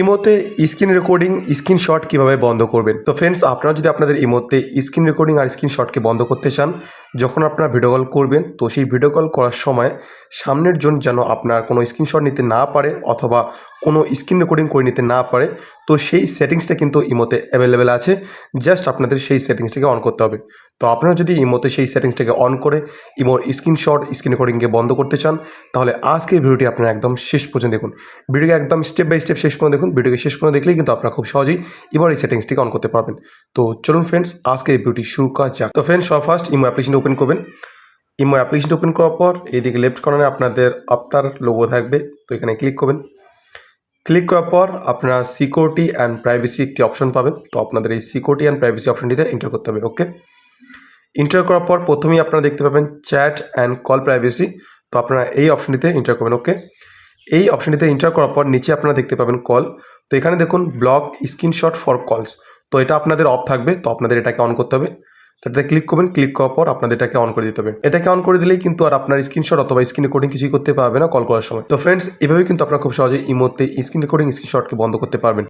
ইমোতে screen recording screenshot কীভাবে বন্ধ করবেন? তো ফ্রেন্ডস আপনারা যদি আপনাদের ইমোতে স্ক্রিন রেকর্ডিং আর স্ক্রিনশটকে বন্ধ করতে চান যখন আপনারা ভিডিও কল করবেন, তো সেই ভিডিও কল করার সময় সামনের জন যেন আপনার কোনো স্ক্রিনশট নিতে না পারে অথবা কোনো স্ক্রিন রেকর্ডিং করে নিতে না পারে, তো সেই সেটিংসটা কিন্তু ইমোতে অ্যাভেলেবেল আছে। জাস্ট আপনাদের সেই সেটিংসটাকে অন করতে হবে। তো আপনারা যদি ইমোতে সেই সেটিংসটাকে অন করে ইমোর স্ক্রিনশট স্ক্রিন রেকর্ডিংকে বন্ধ করতে চান, তাহলে আজকে ভিডিওটি আপনারা একদম শেষ পর্যন্ত দেখুন। ভিডিওকে একদম স্টেপ বাই স্টেপ শেষ পর্যন্ত দেখুন। ভিডিওকে শেষ পর্যন্ত দেখলেই কিন্তু আপনারা খুব সহজেই ইমোর এই সেটিংসটিকে অন করতে পারবেন। তো চলুন ফ্রেন্ডস আজকে এই ভিডিওটি শুরু করা যাক। তো ফ্রেন্ডস সব ফার্স্ট ইমো অ্যাপ্লিকেশনটা ওপেন করবেন। ইমো অ্যাপ্লিকেশনটা ওপেন করার পর এইদিকে লেফট কর্নারে আপনাদের আফতার লোগো থাকবে। তো এখানে ক্লিক করবেন। ক্লিক করার পর আপনারা সিকিউরিটি অ্যান্ড প্রাইভেসি একটি অপশন পাবেন। তো আপনাদের এই সিকিউরিটি অ্যান্ড প্রাইভেসি অপশনটিতে এন্টার করতে হবে ওকে এন্টার করার পর প্রথমেই আপনারা দেখতে পাবেন চ্যাট অ্যান্ড কল প্রাইভেসি তো আপনারা এই অপশনটিতে এন্টার করবেন ওকে এই অপশনটিতে এন্টার করার পর নিচে আপনারা দেখতে পাবেন কল তো এখানে দেখুন ব্লক স্ক্রিনশট ফর কলস তো এটা আপনাদের অফ থাকবে। তো আপনাদের এটাকে অন করতে হবে। এটাতে ক্লিক করবেন ক্লিক করার পর আপনাদের এটাকে অন করে দিতে হবে। এটাকে অন করে দিলেই কিন্তু আর আপনার স্ক্রিনশট অথবা স্ক্রিন রেকর্ডিং কিছুই করতে পারবে না কল করার সময়। তো ফ্রেন্ডস এভাবে কিন্তু আপনারা খুব সহজে ইমোতে স্ক্রিন রেকর্ডিং স্ক্রিনশটকে বন্ধ করতে পারবেন।